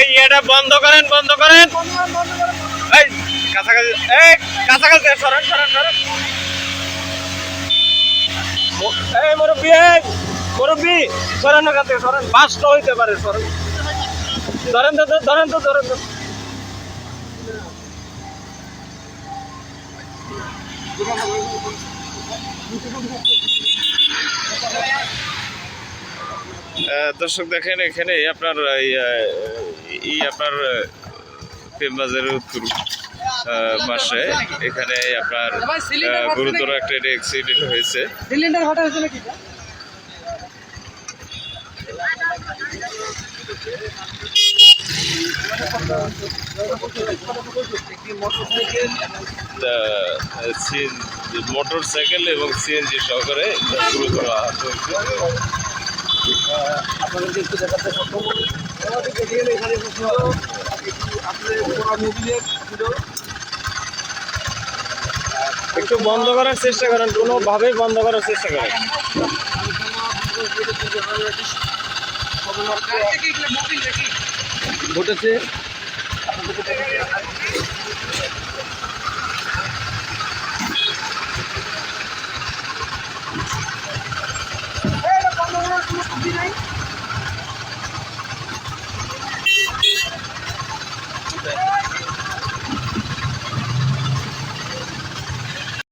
এই এটা বন্ধ করেন বন্ধ করেন। এই, কাছাকাছি এই, কাছাকাছি সরেন সরেন সরেন। এই মুরব্বী এই, মুরব্বী, সরেন ওখান থেকে, সরেন। বাসটা হইতে পারে, সরেন। ধরেন তো ধরেন তো ধরেন তো। দর্শক দেখেন এখানে আপনার এই, আপনার প্রেমবাজারের উত্তর পাশে এখানে আপনার গুরুতর একটা অ্যাক্সিডেন্ট হয়েছে। মোটর সাইকেল এবং সিএনজি সহকারে গুরুতর আহত হয়েছে। আপনাদেরকে একটু দেখাতে সক্ষম হব। আমাদের দেখে গেলে এখানে বসে। আসলে পুরো মোবিলের ছিল। একটু বন্ধ করার চেষ্টা করেন কোনোভাবেই বন্ধ করার চেষ্টা করেন। ঘটেছে।